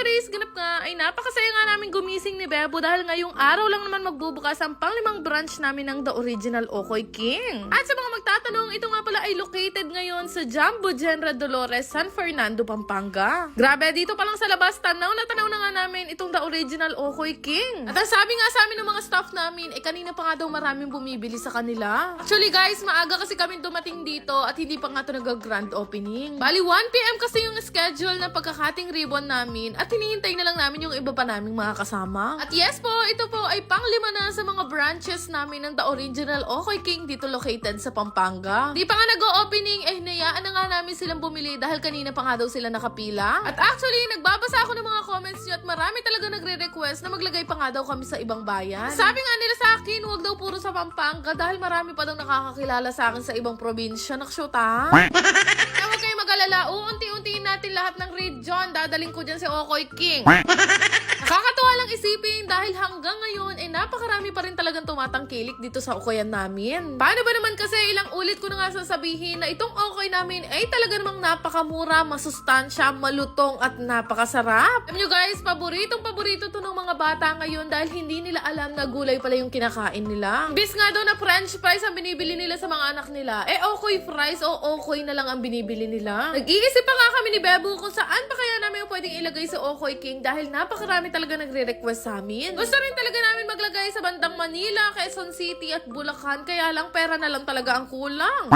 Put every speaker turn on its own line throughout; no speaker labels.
today's ganap nga ay napakasaya nga namin gumising ni Bebo dahil ngayong araw lang naman magbubukas ang panglimang branch namin ng The Original Okoy King. At sa mga magtatanong, ito nga pala ay located ngayon sa Jumbo General Dolores, San Fernando, Pampanga. Grabe, dito pa lang sa labas, tanaw na tanaw na nga namin itong The Original Okoy King. At ang sabi nga sa amin ng mga staff namin, eh kanina pa nga daw maraming bumibili sa kanila. Actually guys, maaga kasi kami dumating dito at hindi pa nga ito nag-grand opening. Bali, 1pm kasi yung schedule ng pagkakating ribbon namin at hinihintay na lang namin yung iba pa naming mga kasama. At yes po, ito po ay panglima na sa mga branches namin ng The Original Okoy King dito located sa Pampanga. Di pa nga nag-opening, eh hinayaan na nga namin silang bumili dahil kanina pa nga daw sila nakapila. At actually, nagbabasa ako ng mga comments nyo at marami talaga nagre-request na maglagay pa nga daw kami sa ibang bayan. Sabi nga nila sa akin, huwag daw puro sa Pampanga dahil marami pa daw nakakakilala sa akin sa ibang probinsya. Naksyota. Kaya huwag kayong mag-alala, uunti-untiin natin lahat ng region. Dadaling ko dyan si Okoy King. Nakakatuwa lang isipin dahil hanggang ngayon, eh napakarami pa rin talagang tumatangkilik dito sa Okoyan namin. Paano ba naman kasi ilang ulit ko na nga sasabihin na itong Okoy namin ay talaga namang napakamura, masustansya, malutong at napakasarap. Alam nyo guys, paboritong paborito to ng mga bata ngayon dahil hindi nila alam na gulay pala yung kinakain nila. Bis nga daw na french fries ang binibili nila sa mga anak nila, eh Okoy fries o Okoy na lang ang binibili nila. Nag-iisip pa nga kami ni Bebo kung saan pa kaya namin pwedeng ilagay sa Okoy King dahil napakarami talaga nagre-request sa amin. Gusto rin talaga namin maglagay sa bandang Manila, Quezon City at Bulacan kaya lang pera na lang talaga ang kulang.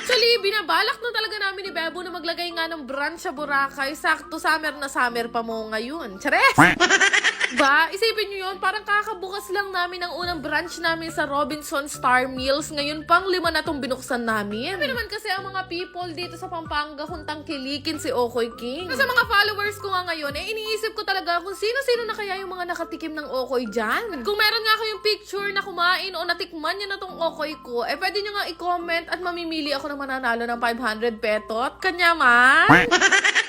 Actually, binabalak na talaga namin ni Bebo na maglagay nga ng branch sa Boracay. Sakto summer na summer pa mo ngayon. Chares! Ba, isipin nyo yun, parang kakabukas lang namin ang unang branch namin sa Robinson Star Mills. Ngayon pang lima na tong binuksan namin. Sabi naman kasi ang mga people dito sa Pampanga kung tangkilikin si Okoy King. Sa mga followers ko nga ngayon, eh iniisip ko talaga kung sino-sino na kaya yung mga nakatikim ng Okoy dyan. At kung meron nga kayong picture na kumain o natikman nyo na tong Okoy ko, eh pwede nyo nga i-comment at mamimili ako ng mananalo ng 500 petot. Kanya man!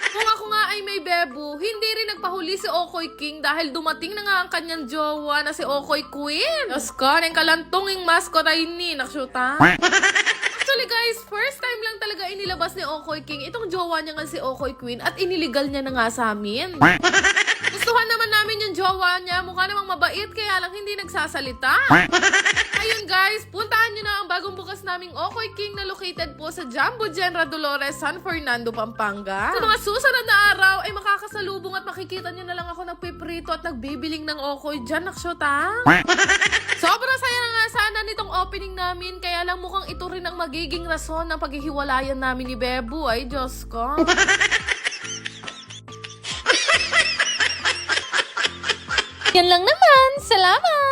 nagpahuli si Okoy King dahil dumating na nga ang kanyang jowa na si Okoy Queen. Diyos ko, nang kalantunging mascot ay ni, naksyuta. Actually guys, first time lang talaga inilabas ni Okoy King itong jowa niya nga si Okoy Queen at iniligal niya na nga sa amin. Gustuhan naman namin yung jowa niya. Mukha namang mabait, kaya lang hindi nagsasalita. Ayun guys, puntahan ang bagong bukas naming Okoy King na located po sa Jumbo General Dolores, San Fernando, Pampanga. Sa mga susunod na araw ay makakasalubong at makikita nyo na lang ako nagpiprito at nagbibiling ng Okoy dyan, naksyota. Sobrang saya na nga sana nitong opening namin, kaya lang mukhang ito rin ang magiging rason ng paghihiwalayan namin ni Bebu. Ay, Diyos ko.
Yan lang naman. Salamat!